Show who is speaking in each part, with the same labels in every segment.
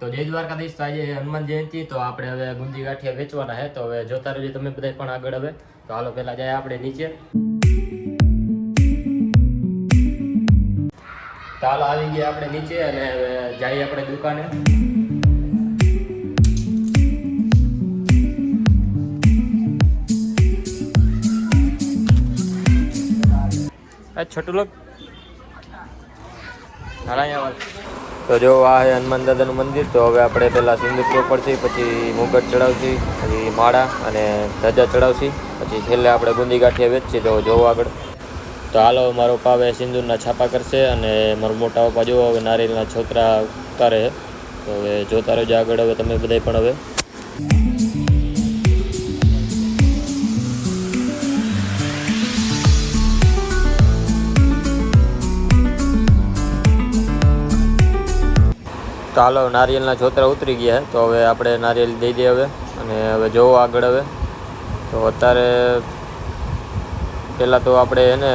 Speaker 1: તો જય દ્વારકાધીશ, તો આજે હનુમાન જયંતિ, તો આપણે હવે ગુંદી ગાંઠિયા વેચવાના છે તો હવે જોતા રહેજો તમે બધા પણ આગળ હવે. તો હાલો પહેલા જાય આપણે નીચે. તો હાલો આવી ગયા આપણે નીચે અને હવે જઈએ આપણે દુકાને. છોટું લોક. હાલા અહીંયા. તો જો આ છે હનુમાન દાદાનું મંદિર, તો હવે આપણે પહેલાં સિંદૂર ચોપડશી, પછી મુગટ ચડાવશી, પછી માળા અને ધજા ચડાવશી, પછી છેલ્લે આપણે ગુંદી ગાંઠિયા વેચશી તો જોવો આગળ. તો હાલો, મારો પપ્પા હવે સિંદૂરના છાપા કરશે અને મારો મોટા પપ્પા જોવો હવે નારિયેળના છોકરા ઉતારે તો હવે જોતા રહેજો આગળ, હવે તમે બધાય પણ હવે. તો હાલો નારિયેળના છોતરા ઉતરી ગયા તો હવે આપણે નારિયેલ દઈ દઈએ હવે. અને હવે જોવો આગળ હવે. તો અત્યારે પહેલાં તો આપણે એને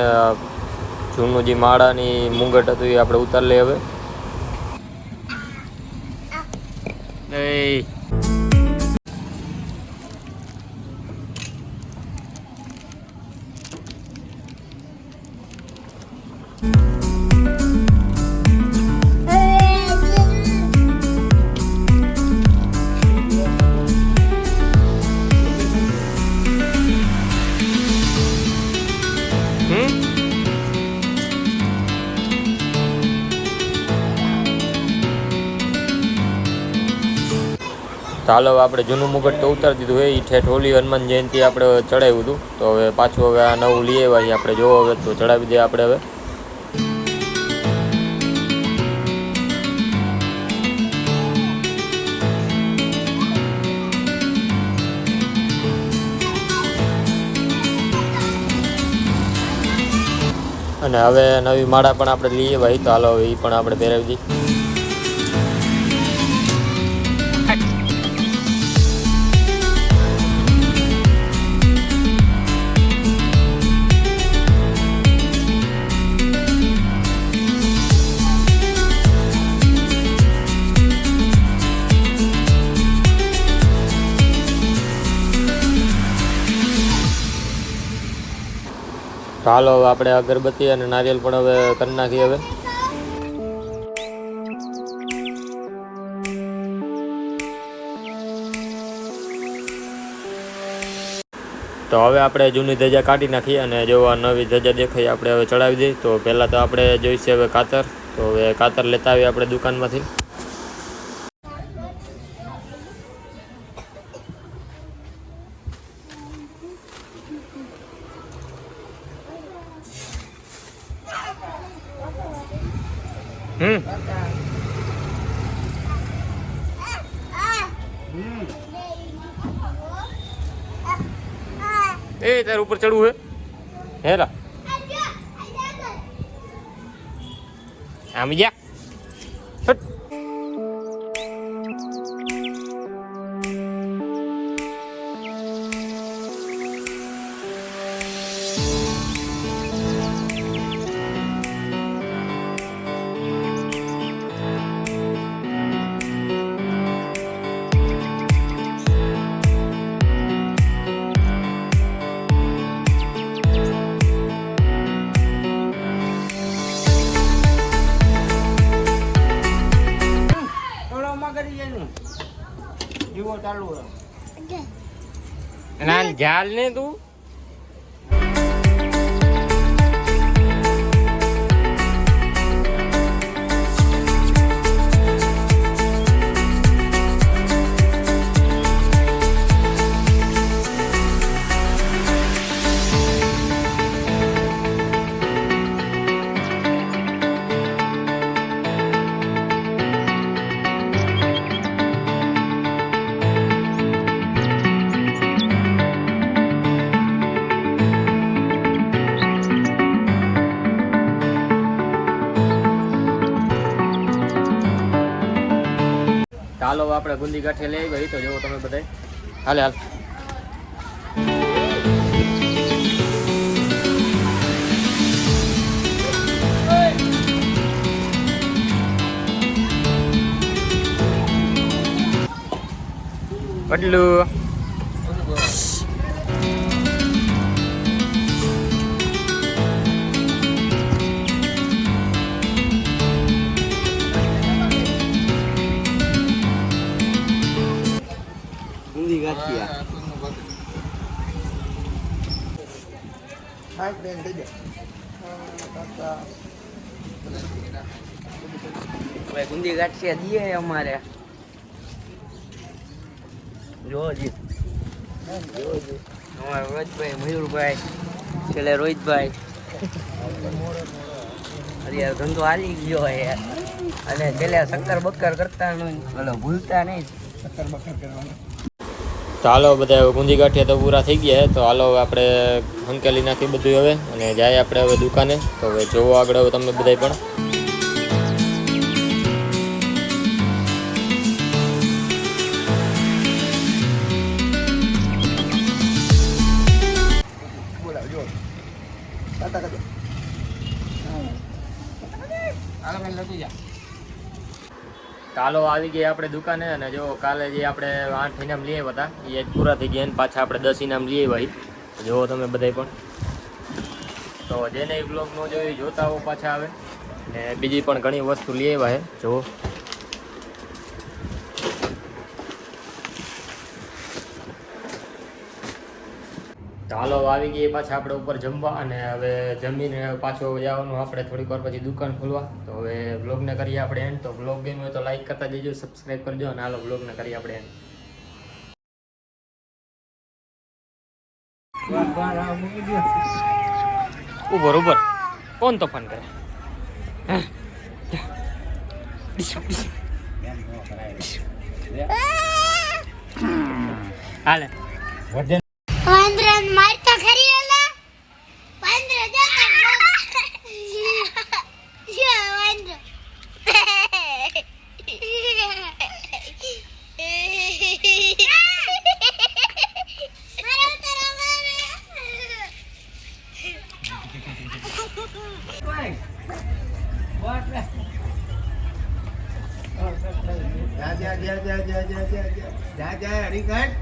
Speaker 1: જૂનું જે માળાની મુંગટ હતું એ આપણે ઉતારી લઈએ હવે. એ હાલો આપણે જૂનું મુગટ તો ઉતારી દીધું એ ઠેઠ હોલી હનુમાન જયંતિ આપણે ચડાવ્યું હતું. તો હવે પાછું હવે આ નવું લઈ આવ્યા આપણે. જોવો હવે તો ચડાવી દઈએ આપણે હવે. અને હવે નવી માળા પણ આપણે લઈએ ભાઈ તો હાલો એ પણ આપણે પહેરાવી દઈએ. તો હવે આપણે અગરબત્તી અને નારિયેલ પણ હવે કરી નાખીએ હવે. તો હવે આપણે જૂની ધજા કાઢી નાખીએ અને જો નવી ધજા દેખાય આપણે હવે ચડાવી દઈએ. તો પહેલાં તો આપણે જોઈશે હવે કાતર. તો હવે કાતર લેતા આવીએ આપણે દુકાનમાંથી. હમ. એ તાર ઉપર ચડવું હે? હેલા. આમ જા ના જાલ ને તું? હાલો આપણે ગુંદી ગાંઠે લઈ ગઈ તો જોવો તમે બધા હાલે હાલ.
Speaker 2: પટલું ભાઈ ગુંદી ગાંઠિયા દીએ અમારે. જોજી જોજી અમારા રોહિતભાઈ મયુરભાઈ, છેલ્લે રોહિતભાઈ. અત્યારે ધંધો હાલી ગયો હે અને છેલ્લે શક્કર બક્કર કરતા નહીં. ભૂલતા નહીં. શક્કર બક્કર કરવાનું
Speaker 1: તો હાલો બધા ગુંદી ગાંઠિયા તો પૂરા થઈ ગયા તો હાલો આપણે હંકેલી નાખી બધું હવે અને જાય આપણે હવે દુકાને. તો હવે જોવો આગળ હવે તમે બધાય પણ. કાલો આવી ગયા આપણે દુકાને અને જો કાલે જે આપણે આઠ ઇનામ લઈ આવ્યા હતા એ પૂરા થઈ ગયા પાછા આપણે દસ ઇનામ લઈ આવ્યા જુઓ તમે બધાય પણ. તો જેને બ્લોગ ન જોયું એ જોતા હો પાછા આવે. ને બીજી પણ ઘણી વસ્તુ લઈ આવ્યા છે જુઓ. તો હાલો આવી ગઈ પાછા આપણે ઉપર જમવા અને હવે જમીને પાછો જવાનું. આપણે થોડીક વાર પછી દુકાન ખોલવા. તો હવે બ્લોગને કરીએ આપણે એન્ડ તો બ્લોગ ગેમ હોય તો લાઈક કરતા જજો સબસ્ક્રાઈબ કરજો અને હાલો બ્લોગને કરીએ આપણે એન્ડ ઉભર ઉભર કોણ તોફાન કરે? હાલે.
Speaker 2: જા જા જા જા જા જા જા જા જા જા હરીકટ